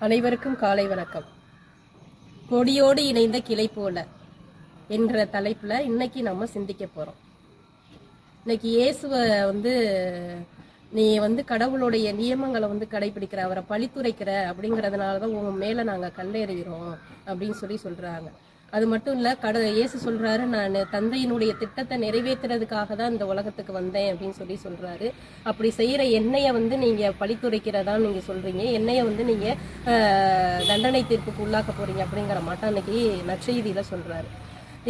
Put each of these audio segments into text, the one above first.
அனைவருக்கும் காலை வணக்கம். கொடியோடு இணைந்த கிளை போல என்ற தலைப்பில் இன்னைக்கு நம்ம சிந்திக்க போகிறோம் இன்னைக்கு இயேசுவை வந்து நீ வந்து கடவுளுடைய நியமங்களை வந்து கடைபிடிக்கிற அவரை பழித்துரைக்கிற அப்படிங்கிறதுனால தான் உன் மேலே நாங்கள் கல்லெறிகிறோம் அப்படின்னு சொல்லி சொல்கிறாங்க அது மட்டும் இல்ல கட இயேசு சொல்றாரு நான் தந்தையினுடைய திட்டத்தை நிறைவேற்றுறதுக்காக தான் இந்த உலகத்துக்கு வந்தேன் அப்படின்னு சொல்லி சொல்றாரு. அப்படி செய்யற எண்ணெயை வந்து நீங்க பழித்துரைக்கிறதா நீங்க சொல்றீங்க. எண்ணெயை வந்து நீங்க தண்டனை தீர்ப்புக்கு உள்ளாக்க போறீங்க அப்படிங்கிற மாட்டம் அன்னைக்கு நற்செய்தியில் சொல்றாரு.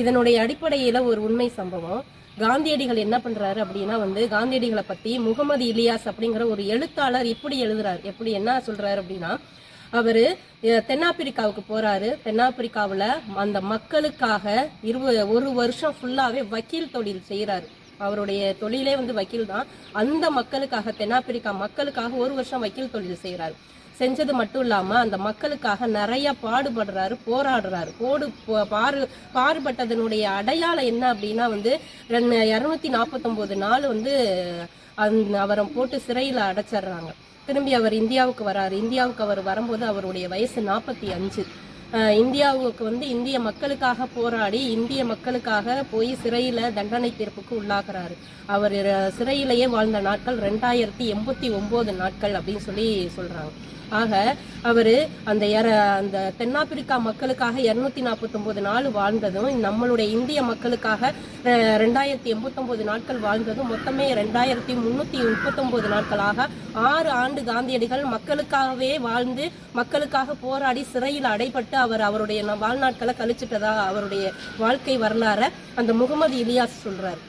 இதனுடைய அடிப்படையில ஒரு உண்மை சம்பவம். காந்தியடிகள் என்ன பண்றாரு அப்படின்னா வந்து காந்தியடிகளை பத்தி முகமது இலியாஸ் அப்படிங்கிற ஒரு எழுத்தாளர் இப்படி எழுதுறாரு. எப்படி என்ன சொல்றாரு அப்படின்னா அவரு தென்னாப்பிரிக்காவுக்கு போறாரு. தென்னாப்பிரிக்காவில் அந்த மக்களுக்காக இருபது ஒரு வருஷம் ஃபுல்லாகவே வக்கீல் தொழில் செய்கிறாரு அவருடைய தொழிலே வந்து வக்கீல் தான். அந்த மக்களுக்காக தென்னாப்பிரிக்கா மக்களுக்காக ஒரு வருஷம் வக்கீல் தொழில் செய்கிறாரு செஞ்சது மட்டும் இல்லாமல் அந்த மக்களுக்காக நிறைய பாடுபடுறாரு போராடுறாரு. போடு பாரு பாடுபட்டதனுடைய அடையாளம் என்ன அப்படின்னா வந்து இரநூத்தி நாற்பத்தொம்போது நாள் வந்து அந் அவரை போட்டு சிறையில் அடைச்சிடுறாங்க. திரும்பி அவர் இந்தியாவுக்கு வராரு. இந்தியாவுக்கு அவர் வரும்போது அவருடைய வயசு நாற்பத்தி அஞ்சு. இந்தியாவுக்கு வந்து இந்திய மக்களுக்காக போராடி இந்திய மக்களுக்காக போய் சிறையில் தண்டனை தீர்ப்புக்கு உள்ளாகிறாரு. அவர் சிறையிலேயே வாழ்ந்த நாட்கள் ரெண்டாயிரத்தி எண்பத்தி ஒம்பது நாட்கள் அப்படின்னு சொல்லி சொல்கிறாங்க ஆக அவர் அந்த எர- அந்த தென்னாப்பிரிக்கா மக்களுக்காக இருநூத்தி நாற்பத்தொம்போது நாள் வாழ்ந்ததும் நம்மளுடைய இந்திய மக்களுக்காக ரெண்டாயிரத்தி எண்பத்தொம்போது நாட்கள் வாழ்ந்ததும் மொத்தமே ரெண்டாயிரத்தி முந்நூற்றி முப்பத்தொம்போது நாட்களாக ஆறு ஆண்டு காந்தியடிகள் மக்களுக்காகவே வாழ்ந்து மக்களுக்காக போராடி சிறையில் அடைபட்டு அவர் அவருடைய வாழ்நாட்களை கழிச்சிட்டதா அவருடைய வாழ்க்கை வரலாற அந்த முகமது இலியாஸ் சொல்றாரு.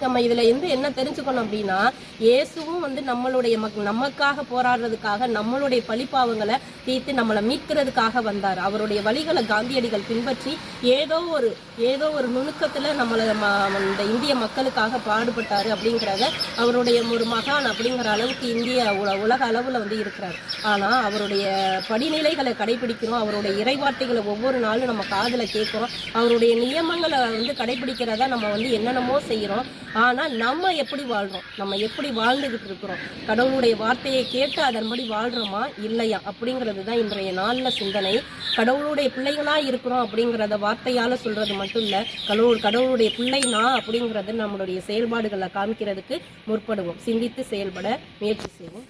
நம்ம இதுல இருந்து என்ன தெரிஞ்சுக்கணும் அப்படின்னா இயேசுவும் வந்து நம்மளுடைய மக் நமக்காக போராடுறதுக்காக நம்மளுடைய பழிப்பாவங்களை தீர்த்து நம்மளை மீட்கிறதுக்காக வந்தார். அவருடைய வழிகளை காந்தியடிகள் பின்பற்றி ஏதோ ஒரு ஏதோ ஒரு நுணுக்கத்துல நம்மளை ம- இந்த இந்திய மக்களுக்காக பாடுபட்டாரு அப்படிங்கிறத அவருடைய ஒரு மகான் அப்படிங்கிற அளவுக்கு இந்திய உல- உலக அளவுல வந்து இருக்கிறார். ஆனா அவருடைய படிநிலைகளை கடைபிடிக்கிறோம் அவருடைய இறைவார்த்தைகளை ஒவ்வொரு நாளும் நம்ம காதில் கேட்கிறோம் அவருடைய நியமங்களை வந்து கடைபிடிக்கிறதா நம்ம வந்து என்னென்னமோ செய்கிறோம் ஆனால் நம்ம எப்படி வாழ்கிறோம் நம்ம எப்படி வாழ்ந்துகிட்டு இருக்கிறோம்? கடவுளுடைய வார்த்தையை கேட்டு அதன்படி வாழ்கிறோமா இல்லையா? அப்படிங்கிறது தான் இன்றைய நாளில் சிந்தனை. கடவுளுடைய பிள்ளைகளாக இருக்கிறோம் அப்படிங்கிறத வார்த்தையால் சொல்கிறது மட்டும் இல்லை கடவுள் கடவுளுடைய பிள்ளை நான் நம்மளுடைய செயல்பாடுகளை காமிக்கிறதுக்கு முற்படுவோம். சிந்தித்து செயல்பட முயற்சி செய்வோம்.